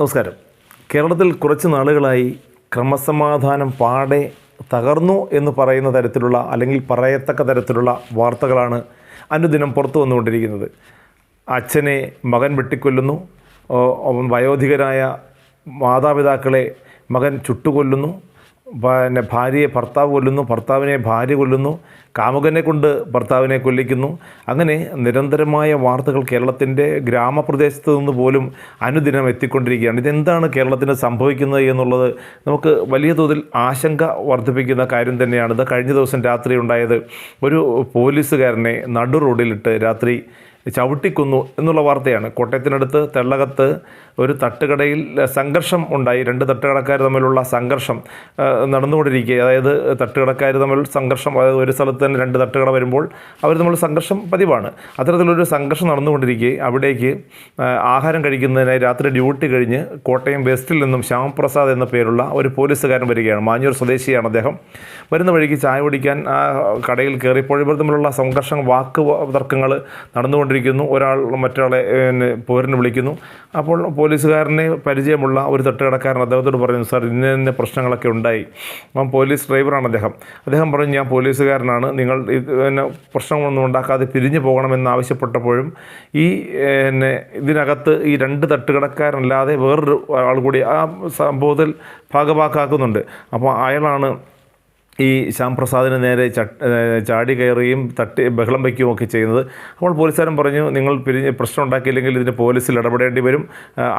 നമസ്കാരം. കേരളത്തിൽ കുറച്ച് നാളുകളായി ക്രമസമാധാനം പാടെ തകർന്നു എന്ന് പറയുന്ന തരത്തിലുള്ള അല്ലെങ്കിൽ പറയത്തക്ക തരത്തിലുള്ള വാർത്തകളാണ് അനുദിനം പുറത്തു വന്നുകൊണ്ടിരിക്കുന്നത്. അച്ഛനെ മകൻ വെട്ടിക്കൊല്ലുന്നു. വയോധികരായ മാതാപിതാക്കളെ മകൻ ചുട്ടുകൊല്ലുന്നു. പിന്നെ ഭാര്യയെ ഭർത്താവ് കൊല്ലുന്നു ഭർത്താവിനെ ഭാര്യ കൊല്ലുന്നു കാമുകനെ കൊണ്ട് ഭർത്താവിനെ കൊല്ലിക്കുന്നു. അങ്ങനെ നിരന്തരമായ വാർത്തകൾ കേരളത്തിന്റെ ഗ്രാമപ്രദേശത്ത് നിന്ന് പോലും അനുദിനം എത്തിക്കൊണ്ടിരിക്കുകയാണ്. ഇതെന്താണ് കേരളത്തിന് സംഭവിക്കുന്നത് എന്നുള്ളത് നമുക്ക് വലിയ തോതിൽ ആശങ്ക വർദ്ധിപ്പിക്കുന്ന കാര്യം തന്നെയാണ്. ഇത് കഴിഞ്ഞ ദിവസം രാത്രി ഉണ്ടായത് ഒരു പോലീസുകാരനെ നടു റോഡിലിട്ട് രാത്രി ചവിട്ടിക്കൊന്നു എന്നുള്ള വാർത്തയാണ്. കോട്ടയത്തിനടുത്ത് തെള്ളകത്ത് ഒരു തട്ടുകടയിൽ സംഘർഷം ഉണ്ടായി. രണ്ട് തട്ടുകടക്കാർ തമ്മിലുള്ള സംഘർഷം നടന്നുകൊണ്ടിരിക്കുക അതായത് തട്ടുകടക്കാർ തമ്മിൽ സംഘർഷം അതായത് ഒരു സ്ഥലത്ത് തന്നെ രണ്ട് തട്ടുകട വരുമ്പോൾ അവർ തമ്മിൽ സംഘർഷം പതിവാണ്. അത്തരത്തിലൊരു സംഘർഷം നടന്നുകൊണ്ടിരിക്കെ. അവിടേക്ക് ആഹാരം കഴിക്കുന്നതിനായി രാത്രി ഡ്യൂട്ടി കഴിഞ്ഞ് കോട്ടയം വെസ്റ്റിൽ നിന്നും ശ്യാമപ്രസാദ് എന്ന പേരുള്ള ഒരു പോലീസുകാരൻ വരികയാണ്. മാഞ്ഞൂർ സ്വദേശിയാണ് അദ്ദേഹം. വരുന്ന വഴിക്ക് ചായ കുടിക്കാൻ ആ കടയിൽ കയറിയപ്പോൾ ഇവർ തമ്മിലുള്ള സംഘർഷം വാക്ക് തർക്കങ്ങൾ നടന്നുകൊണ്ടിരിക്കുന്നു ഒരാൾ മറ്റൊരാളെ പിന്നെ പോരിന് വിളിക്കുന്നു. അപ്പോൾ പോലീസുകാരനെ പരിചയമുള്ള ഒരു തട്ടുകടക്കാരൻ അദ്ദേഹത്തോട് പറയുന്നു സാർ ഇന്ന ഇന്ന പ്രശ്നങ്ങളൊക്കെ ഉണ്ടായി. അപ്പം പോലീസ് ഡ്രൈവറാണ് അദ്ദേഹം. അദ്ദേഹം പറഞ്ഞു ഞാൻ പോലീസുകാരനാണ്. നിങ്ങൾ പിന്നെ പ്രശ്നങ്ങളൊന്നും ഉണ്ടാക്കാതെ പിരിഞ്ഞു പോകണമെന്ന് ആവശ്യപ്പെട്ടപ്പോഴും ഈ പിന്നെ ഇതിനകത്ത് ഈ രണ്ട് തട്ടുകടക്കാരനല്ലാതെ വേറൊരു ആൾ കൂടി ആ സംഭവത്തിൽ ഭാഗഭാക്കാക്കുന്നുണ്ട് അപ്പോൾ അയാളാണ് ഈ ശ്യാംപ്രസാദിന് നേരെ ചാടി കയറുകയും തട്ടി ബഹളം വയ്ക്കുകയും ഒക്കെ ചെയ്യുന്നത്. അപ്പോൾ പോലീസുകാരൻ പറഞ്ഞു നിങ്ങൾ പിരിഞ്ഞ് പ്രശ്നം ഉണ്ടാക്കിയില്ലെങ്കിൽ ഇതിന് പോലീസിൽ ഇടപെടേണ്ടി വരും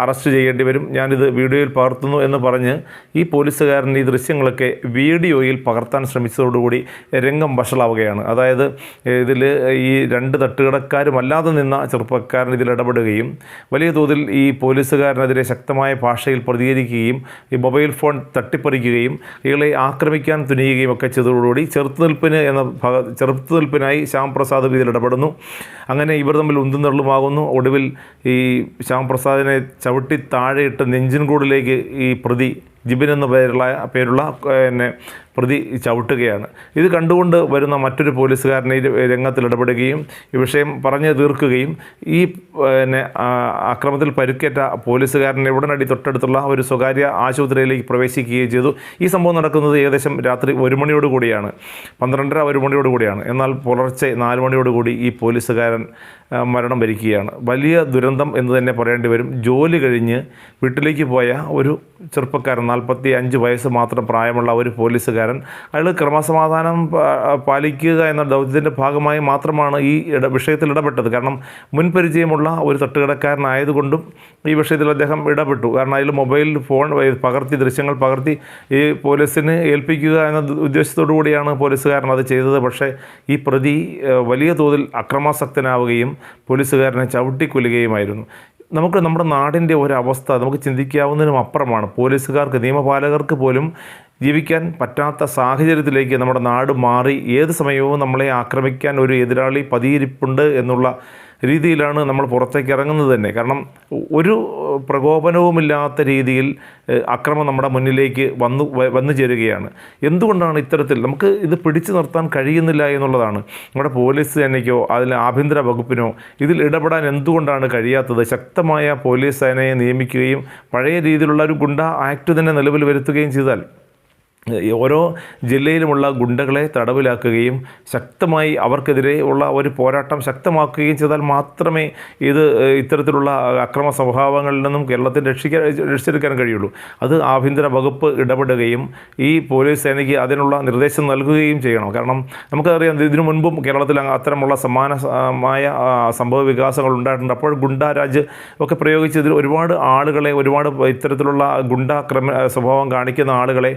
അറസ്റ്റ് ചെയ്യേണ്ടി വരും. ഞാനിത് വീഡിയോയിൽ പകർത്തുന്നു എന്ന് പറഞ്ഞ് ഈ പോലീസുകാരൻ ഈ ദൃശ്യങ്ങളൊക്കെ വീഡിയോയിൽ പകർത്താൻ ശ്രമിച്ചതോടുകൂടി രംഗം വഷളാവുകയാണ്. അതായത് ഇതിൽ ഈ രണ്ട് തട്ടുകടക്കാരുമല്ലാതെ നിന്ന ചെറുപ്പക്കാരൻ ഇതിൽ ഇടപെടുകയും വലിയ തോതിൽ ഈ പോലീസുകാരനെതിരെ ശക്തമായ ഭാഷയിൽ പ്രതികരിക്കുകയും ഈ മൊബൈൽ ഫോൺ തട്ടിപ്പറിക്കുകയും ഇയാളെ ആക്രമിക്കാൻ തുനിയുകയും ഒക്കെ ചെയ്തതോടുകൂടി ചെറുത്തുനിൽപ്പിന് എന്ന ഭാഗ ചെറുത്തുനിൽപ്പിനായി ശ്യാംപ്രസാദ് ഇതിൽ ഇടപെടുന്നു. അങ്ങനെ ഇവർ തമ്മിൽ ഉന്തും ഒടുവിൽ ഈ ശ്യാംപ്രസാദിനെ ചവിട്ടി താഴെയിട്ട് നെഞ്ചിൻകൂടിലേക്ക് ഈ പ്രതി ജിബിൻ എന്ന പേരുള്ള പേരുള്ള പിന്നെ പ്രതി ചവിട്ടുകയാണ്. ഇത് കണ്ടുകൊണ്ട് വരുന്ന മറ്റൊരു പോലീസുകാരനെ രംഗത്തിൽ ഇടപെടുകയും ഈ വിഷയം പറഞ്ഞു തീർക്കുകയും ഈ പിന്നെ അക്രമത്തിൽ പരുക്കേറ്റ പോലീസുകാരനെ ഉടനടി തൊട്ടടുത്തുള്ള ഒരു സ്വകാര്യ ആശുപത്രിയിലേക്ക് പ്രവേശിക്കുകയും ചെയ്തു. ഈ സംഭവം നടക്കുന്നത് ഏകദേശം രാത്രി ഒരു മണിയോട് കൂടിയാണ്. പന്ത്രണ്ടര ഒരു മണിയോട് കൂടിയാണ്. എന്നാൽ പുലർച്ചെ നാല് മണിയോട് കൂടി ഈ പോലീസുകാരൻ മരണം വരിക്കുകയാണ് വലിയ ദുരന്തം എന്ന് തന്നെ പറയേണ്ടി വരും. ജോലി കഴിഞ്ഞ് വീട്ടിലേക്ക് പോയ ഒരു ചെറുപ്പക്കാരൻ നാൽപ്പത്തി അഞ്ച് വയസ്സ് മാത്രം പ്രായമുള്ള ഒരു പോലീസുകാരൻ അയാൾ ക്രമസമാധാനം പാലിക്കുക എന്ന ദൗത്യത്തിന്റെ ഭാഗമായി മാത്രമാണ് ഈ ഇട വിഷയത്തിൽ ഇടപെട്ടത്. കാരണം മുൻപരിചയമുള്ള ഒരു തട്ടുകടക്കാരനായതുകൊണ്ടും ഈ വിഷയത്തിൽ അദ്ദേഹം ഇടപെട്ടു. കാരണം അതിൽ മൊബൈൽ ഫോൺ പകർത്തി ദൃശ്യങ്ങൾ പകർത്തി ഈ പോലീസിന് ഏൽപ്പിക്കുക എന്ന ഉദ്ദേശത്തോടു കൂടിയാണ് പോലീസുകാരൻ അത് ചെയ്തത്. പക്ഷേ ഈ പ്രതി വലിയ തോതിൽ അക്രമാസക്തനാവുകയും പോലീസുകാരനെ ചവിട്ടിക്കൊല്ലുകയുമായിരുന്നു. നമുക്ക് നമ്മുടെ നാടിന്റെ ഒരവസ്ഥ നമുക്ക് ചിന്തിക്കാവുന്നതിനും അപ്പുറമാണ്. പോലീസുകാർക്ക് നിയമപാലകർക്ക് പോലും ജീവിക്കാൻ പറ്റാത്ത സാഹചര്യത്തിലേക്ക് നമ്മുടെ നാട് മാറി. ഏത് സമയവും നമ്മളെ ആക്രമിക്കാൻ ഒരു എതിരാളി പതിയിരിപ്പുണ്ട് എന്നുള്ള രീതിയിലാണ് നമ്മൾ പുറത്തേക്ക് ഇറങ്ങുന്നത് തന്നെ. കാരണം ഒരു പ്രകോപനവുമില്ലാത്ത രീതിയിൽ അക്രമം നമ്മുടെ മുന്നിലേക്ക് വന്നു വന്നു ചേരുകയാണ്. എന്തുകൊണ്ടാണ് ഇത്തരത്തിൽ നമുക്ക് ഇത് പിടിച്ചു നിർത്താൻ കഴിയുന്നില്ല എന്നുള്ളതാണ്. നമ്മുടെ പോലീസ് സേനയ്ക്കോ അതിൽ ആഭ്യന്തര വകുപ്പിനോ ഇതിൽ ഇടപെടാൻ എന്തുകൊണ്ടാണ് കഴിയാത്തത്? ശക്തമായ പോലീസ് സേനയെ നിയമിക്കുകയും പഴയ രീതിയിലുള്ള ഒരു ഗുണ്ട ആക്ട് തന്നെ നിലവിൽ വരുത്തുകയും ചെയ്താൽ ഓരോ ജില്ലയിലുമുള്ള ഗുണ്ടകളെ തടവിലാക്കുകയും ശക്തമായി അവർക്കെതിരെ ഉള്ള ഒരു പോരാട്ടം ശക്തമാക്കുകയും ചെയ്താൽ മാത്രമേ ഇത് ഇത്തരത്തിലുള്ള അക്രമ സ്വഭാവങ്ങളിൽ നിന്നും കേരളത്തിൽ രക്ഷിക്കാൻ രക്ഷിച്ചെടുക്കാൻ കഴിയുള്ളൂ. അത് ആഭ്യന്തര വകുപ്പ് ഇടപെടുകയും ഈ പോലീസ് സേനയ്ക്ക് അതിനുള്ള നിർദ്ദേശം നൽകുകയും ചെയ്യണം. കാരണം നമുക്കറിയാം ഇതിനു മുൻപും കേരളത്തിൽ അത്തരമുള്ള സമാനമായ സംഭവ വികാസങ്ങൾ ഉണ്ടായിട്ടുണ്ട്. അപ്പോൾ ഗുണ്ടാരാജ് ഒക്കെ പ്രയോഗിച്ചതിൽ ഒരുപാട് ആളുകളെ ഒരുപാട് ഇത്തരത്തിലുള്ള ഗുണ്ടാക്രമ സ്വഭാവം കാണിക്കുന്ന ആളുകളെ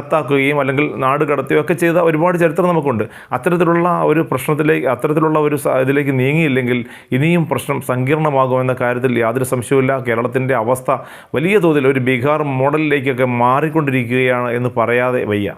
അകത്താക്കുകയും അല്ലെങ്കിൽ നാട് കടത്തുകയും ഒക്കെ ചെയ്ത ഒരുപാട് ചരിത്രം നമുക്കുണ്ട്. അത്തരത്തിലുള്ള ഒരു പ്രശ്നത്തിലേക്ക് അത്തരത്തിലുള്ള ഒരു ഇതിലേക്ക് നീങ്ങിയില്ലെങ്കിൽ ഇനിയും പ്രശ്നം സങ്കീർണമാകുമെന്ന കാര്യത്തിൽ യാതൊരു സംശയവുമില്ല. കേരളത്തിന്റെ അവസ്ഥ വലിയ തോതിൽ ഒരു ബീഹാർ മോഡലിലേക്കൊക്കെ മാറിക്കൊണ്ടിരിക്കുകയാണ് എന്ന് പറയാതെ വയ്യ.